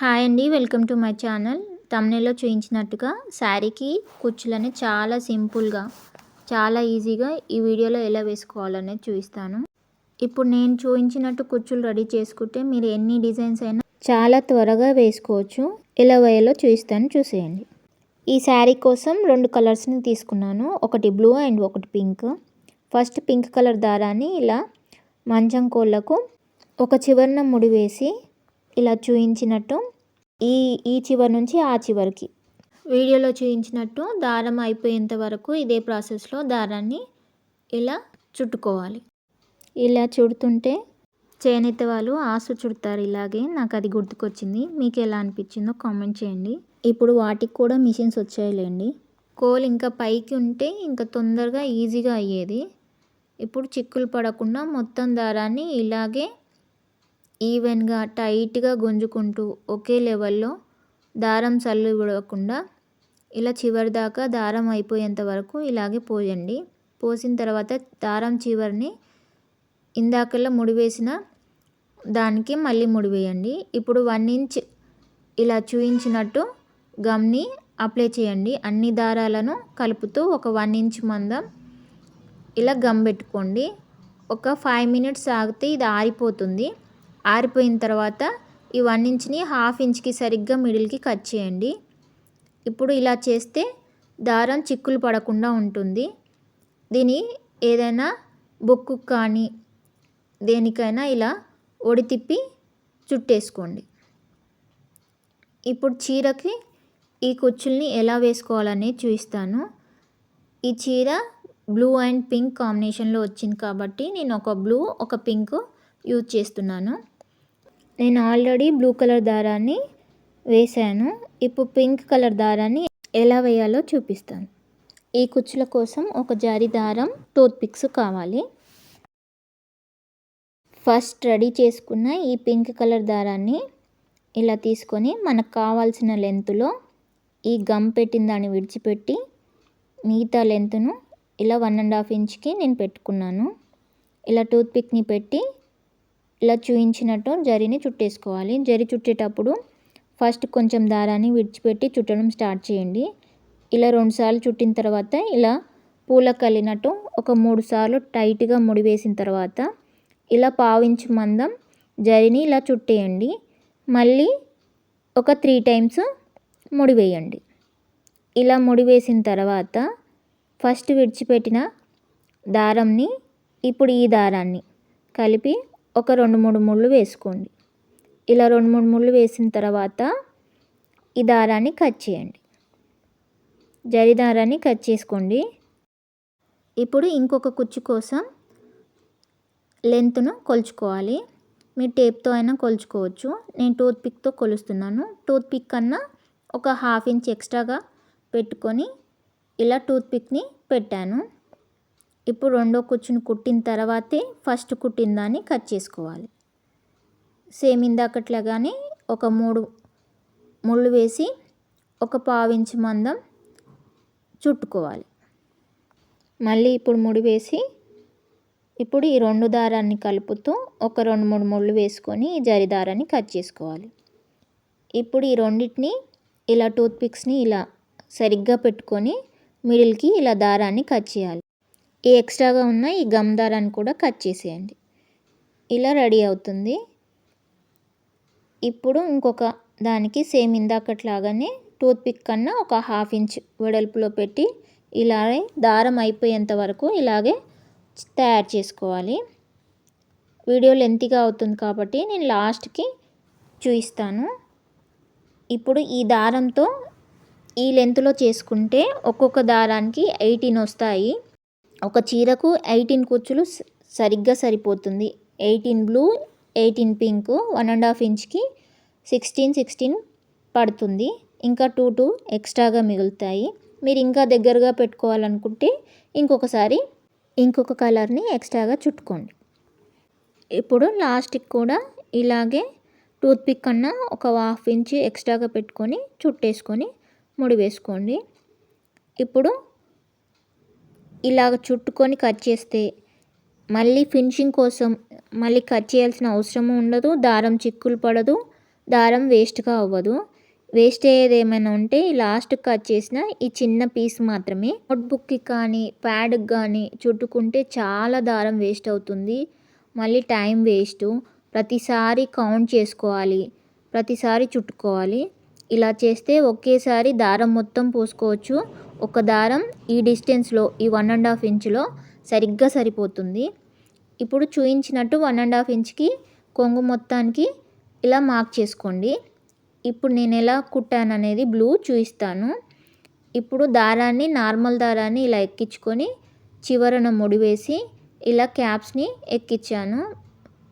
Hi అండి welcome to my channel. తమ్నేలో చూపించినట్టుగా శారీకి కుచ్చులని చాలా సింపుల్గా చాలా ఈజీగా ఈ వీడియోలో ఎలా వేసుకోవాలనేది చూపిస్తాను. ఇప్పుడు నేను చూపించినట్టు కుచ్చులు రెడీ చేసుకుంటే మీరు ఎన్ని డిజైన్స్ అయినా చాలా త్వరగా వేసుకోవచ్చు. ఎలా వేయాలో చూపిస్తాను చూసేయండి. ఈ శారీ కోసం రెండు కలర్స్ని తీసుకున్నాను ఒకటి బ్లూ అండ్ ఒకటి పింక్. ఫస్ట్ పింక్ కలర్ దారాన్ని ఇలా మంచం కోళ్ళకు ఒక చివరన ముడి వేసి ఇలా చూయించినట్టు ఈ ఈ చివరి నుంచి ఆ చివరికి. వీడియోలో చూయించినట్టు దారం అయిపోయేంత వరకు ఇదే ప్రాసెస్లో దారాన్ని ఇలా చుట్టుకోవాలి. ఇలా చుడుతుంటే చేనేత వాళ్ళు ఆసు చుడతారు ఇలాగే. నాకు అది గుర్తుకొచ్చింది. మీకు ఎలా అనిపించిందో కామెంట్ చేయండి. ఇప్పుడు వాటికి కూడా మిషన్స్ వచ్చాయిలేండి. కోల్ ఇంకా పైకి ఉంటే ఇంకా తొందరగా ఈజీగా అయ్యేది. ఇప్పుడు చిక్కులు పడకుండా మొత్తం దారాన్ని ఇలాగే ఈవెన్గా టైట్గా గుంజుకుంటూ ఒకే లెవెల్లో దారం సల్లు విడవకుండా ఇలా చివరి దాకా దారం అయిపోయేంత వరకు ఇలాగే పోయండి. పోసిన తర్వాత దారం చివరిని ఇందాకల్లా ముడివేసిన దానికి మళ్ళీ ముడివేయండి. ఇప్పుడు వన్ ఇంచ్ ఇలా చూయించినట్టు గమ్ని అప్లై చేయండి. అన్ని దారాలను కలుపుతూ ఒక వన్ ఇంచ్ మందం ఇలా గమ్ పెట్టుకోండి. ఒక ఫైవ్ మినిట్స్ ఆగితే ఇది ఆరిపోతుంది. ఆరిపోయిన తర్వాత ఈ వన్ ఇంచ్ని హాఫ్ ఇంచ్కి సరిగ్గా మిడిల్కి కట్ చేయండి. ఇప్పుడు ఇలా చేస్తే దారం చిక్కులు పడకుండా ఉంటుంది. దీని ఏదైనా బొక్కు కానీ దేనికైనా ఇలా ఒడి తిప్పి చుట్టేసుకోండి. ఇప్పుడు చీరకి ఈ కుచ్చుల్ని ఎలా వేసుకోవాలని చూపిస్తాను. ఈ చీర బ్లూ అండ్ పింక్ కాంబినేషన్లో వచ్చింది కాబట్టి నేను ఒక బ్లూ ఒక పింక్ యూజ్ చేస్తున్నాను. నేను ఆల్రెడీ బ్లూ కలర్ దారాన్ని వేసాను ఇప్పుడు పింక్ కలర్ దారాన్ని ఎలా వేయాలో చూపిస్తాను. ఈ కుచ్చుల కోసం ఒక జారి దారం టూత్ పిక్స్ కావాలి. ఫస్ట్ రెడీ చేసుకున్న ఈ పింక్ కలర్ దారాన్ని ఇలా తీసుకొని మనకు కావాల్సిన లెంత్లో ఈ గమ్ పెట్టిన దాన్ని విడిచిపెట్టి మిగతా లెంత్ను ఇలా వన్ అండ్ హాఫ్ ఇంచ్కి నేను పెట్టుకున్నాను. ఇలా టూత్ పిక్ని పెట్టి ఇలా చూయించినట్టు జరిని చుట్టేసుకోవాలి. జరి చుట్టేటప్పుడు ఫస్ట్ కొంచెం దారాన్ని విడిచిపెట్టి చుట్టడం స్టార్ట్ చేయండి. ఇలా రెండుసార్లు చుట్టిన తర్వాత ఇలా పూల కలినట్టు ఒక మూడు సార్లు టైట్గా ముడి వేసిన తర్వాత ఇలా పావించి మందం జరిని ఇలా చుట్టేయండి. మళ్ళీ ఒక త్రీ టైమ్స్ ముడి వేయండి. ఇలా ముడి వేసిన తర్వాత ఫస్ట్ విడిచిపెట్టిన దారంని ఇప్పుడు ఈ దారాన్ని కలిపి ఒక రెండు మూడు ముళ్ళు వేసుకోండి. ఇలా రెండు మూడు ముళ్ళు వేసిన తర్వాత ఈ దారాన్ని కట్ చేయండి. జరి దారాన్ని కట్ చేసుకోండి. ఇప్పుడు ఇంకొక కుచ్చు కోసం లెంత్ను కొలుచుకోవాలి. మీరు టేప్తో అయినా కొలుచుకోవచ్చు. నేను టూత్ పిక్తో కొలుస్తున్నాను. టూత్ పిక్ కన్నా ఒక హాఫ్ ఇంచ్ ఎక్స్ట్రాగా పెట్టుకొని ఇలా టూత్ పిక్ని పెట్టాను. ఇప్పుడు రెండో కుచ్చును కుట్టిన తర్వాతే ఫస్ట్ కుట్టిన దాన్ని కట్ చేసుకోవాలి. సేమ్ ఇందాకట్లాగానే ఒక మూడు ముళ్ళు వేసి ఒక పావించి మందం చుట్టుకోవాలి. మళ్ళీ ఇప్పుడు ముడి వేసి ఇప్పుడు ఈ రెండు దారాన్ని కలుపుతూ ఒక రెండు మూడు ముళ్ళు వేసుకొని ఈ జరి దారాన్ని కట్ చేసుకోవాలి. ఇప్పుడు ఈ రెండింటిని ఇలా టూత్ పిక్స్ని ఇలా సరిగ్గా పెట్టుకొని మిడిల్కి ఇలా దారాన్ని కట్ చేయాలి. ఈ ఎక్స్ట్రాగా ఉన్న ఈ గమ్ దారాన్ని కూడా కట్ చేసేయండి. ఇలా రెడీ అవుతుంది. ఇప్పుడు ఇంకొక దానికి సేమ్ ఇందాకట్లాగానే టూత్పిక్ కన్నా ఒక హాఫ్ ఇంచ్ వెడల్పులో పెట్టి ఇలాగే దారం అయిపోయేంత వరకు ఇలాగే తయారు చేసుకోవాలి. వీడియో లెంతిగా అవుతుంది కాబట్టి నేను లాస్ట్కి చూపిస్తాను. ఇప్పుడు ఈ దారంతో ఈ లెంత్లో చేసుకుంటే ఒక్కొక్క దారానికి ఎయిటీన్ వస్తాయి. ఒక చీరకు ఎయిటీన్ కుచ్చులు సరిగ్గా సరిపోతుంది. Eighteen blue eighteen pink one and half ఇంచ్కి sixteen sixteen పడుతుంది. ఇంకా టూ టూ ఎక్స్ట్రాగా మిగులుతాయి. మీరు ఇంకా దగ్గరగా పెట్టుకోవాలనుకుంటే ఇంకొకసారి ఇంకొక కలర్ని ఎక్స్ట్రాగా చుట్టుకోండి. ఇప్పుడు లాస్ట్కి కూడా ఇలాగే టూత్పిక్ కన్నా ఒక హాఫ్ ఇంచ్ ఎక్స్ట్రాగా పెట్టుకొని చుట్టేసుకొని ముడి వేసుకోండి ఇప్పుడు ఇలాగ చుట్టుకొని కట్ చేస్తే మళ్ళీ ఫినిషింగ్ కోసం మళ్ళీ కట్ చేయాల్సిన అవసరం ఉండదు దారం చిక్కులు పడదు దారం వేస్ట్గా అవ్వదు. వేస్ట్ అయ్యేది ఏమైనా ఉంటే లాస్ట్ కట్ చేసిన ఈ చిన్న పీస్ మాత్రమే. నోట్బుక్కి కానీ ప్యాడ్కి కానీ చుట్టుకుంటే చాలా దారం వేస్ట్ అవుతుంది. మళ్ళీ టైం వేస్ట్. ప్రతిసారి కౌంట్ చేసుకోవాలి. ప్రతిసారి చుట్టుకోవాలి. ఇలా చేస్తే ఒకేసారి దారం మొత్తం పోసుకోవచ్చు. ఒక దారం ఈ డిస్టెన్స్లో ఈ వన్ అండ్ హాఫ్ ఇంచ్లో సరిగ్గా సరిపోతుంది. ఇప్పుడు చూయించినట్టు వన్ అండ్ హాఫ్ ఇంచ్కి కొంగు మొత్తానికి ఇలా మార్క్ చేసుకోండి. ఇప్పుడు నేను ఎలా కుట్టాను అనేది బ్లూ చూపిస్తాను. ఇప్పుడు దారాన్ని నార్మల్ దారాన్ని ఇలా ఎక్కించుకొని చివరన ముడివేసి ఇలా క్యాప్స్ని ఎక్కించాను.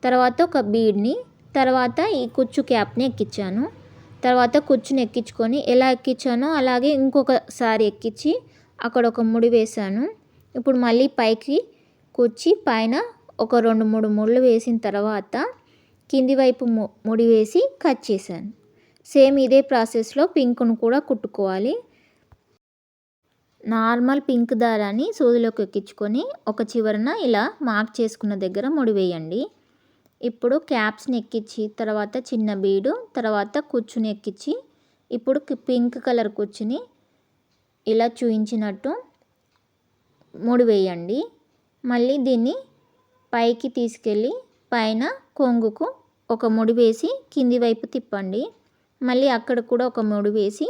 తర్వాత ఒక బీడ్ని తర్వాత ఈ కుచ్చు క్యాప్ని ఎక్కించాను. తర్వాత కుచ్చుని ఎక్కించుకొని ఎలా ఎక్కించానో అలాగే ఇంకొకసారి ఎక్కించి అక్కడ ఒక ముడి వేశాను. ఇప్పుడు మళ్ళీ పైకి కుచ్చి పైన ఒక రెండు మూడు ముళ్ళు వేసిన తర్వాత కింది వైపు ముడి వేసి కట్ చేశాను. సేమ్ ఇదే ప్రాసెస్లో పింక్ను కూడా కుట్టుకోవాలి. నార్మల్ పింక్ దారాన్ని సూదిలోకి ఎక్కించుకొని ఒక చివరన ఇలా మార్క్ చేసుకున్న దగ్గర ముడి వేయండి. ఇప్పుడు క్యాప్స్ని ఎక్కించి తర్వాత చిన్న బీడు తర్వాత కుచ్చుని ఎక్కించి ఇప్పుడు పింక్ కలర్ కుచ్చుని ఇలా చూయించినట్టు ముడి వేయండి. మళ్ళీ దీన్ని పైకి తీసుకెళ్ళి పైన కొంగుకు ఒక ముడి వేసి కింది వైపు తిప్పండి. మళ్ళీ అక్కడ కూడా ఒక ముడి వేసి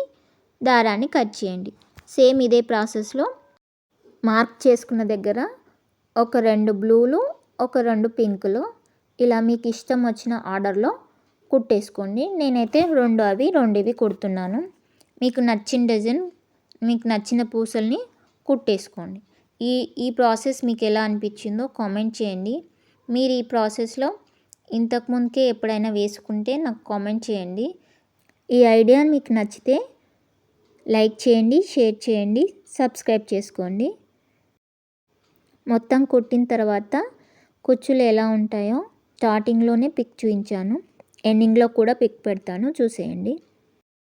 దారాన్ని కట్ చేయండి. సేమ్ ఇదే ప్రాసెస్లో మార్క్ చేసుకున్న దగ్గర ఒక రెండు బ్లూలు ఒక రెండు పింకులు ఇలా మీకు ఇష్టం వచ్చిన ఆర్డర్లో కుట్టేసుకోండి. నేనైతే రెండు అవి రెండు ఇవి కుడుతున్నాను. మీకు నచ్చిన డిజైన్ మీకు నచ్చిన పూసల్ని కుట్టేసుకోండి. ఈ ఈ ప్రాసెస్ మీకు ఎలా అనిపించిందో కామెంట్ చేయండి. మీరు ఈ ప్రాసెస్లో ఇంతకుముందుకే ఎప్పుడైనా వేసుకుంటే నాకు కామెంట్ చేయండి. ఈ ఐడియా మీకు నచ్చితే లైక్ చేయండి షేర్ చేయండి సబ్స్క్రైబ్ చేసుకోండి. మొత్తం కుట్టిన తర్వాత కుచ్చులు ఎలా ఉంటాయో స్టార్టింగ్లోనే పిక్ చూపించాను ఎండింగ్లో కూడా పిక్ పెడతాను. చూసేయండి.